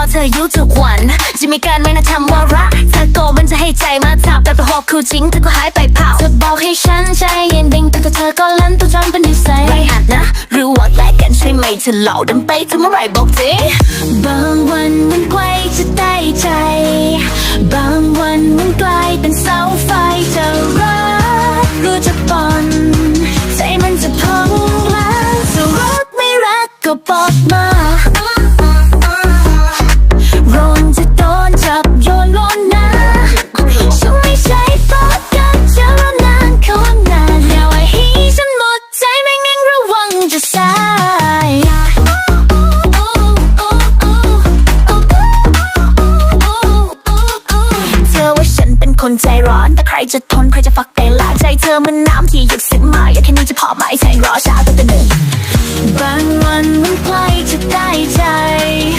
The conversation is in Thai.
อเธอยู่ทุกวัน จะมีการไม่น่าทำว่ารักเธอโกมันจะให้ใจมาจับแต่พอหกคู่จริงเธอก็หายไปเผาเธอบอกให้ฉันใจเย็นดิ่งแต่ก็เธอก็ลั่นตัวจำเป็นนิสัยไม่อาจนะหรือว่าแลกกันใช่ไหมเธอเหล่าดันไปถึงเมื่อไหรบอกทีบางวันมันไกลจะได้ใจ บางวันมันกลายเป็นเสาไฟจะรักรู้จะปอนใจมันจะพองแล้วจะรักไม่รักก็บอกมา ว่าฉันเป็นคนใจร้อน แต่ใครจะทนใครจะฝักแต่ละใจเธอมันน้ำที่หยุดซึมมาอยากแค่นี้จะพอไหมแทงร้อน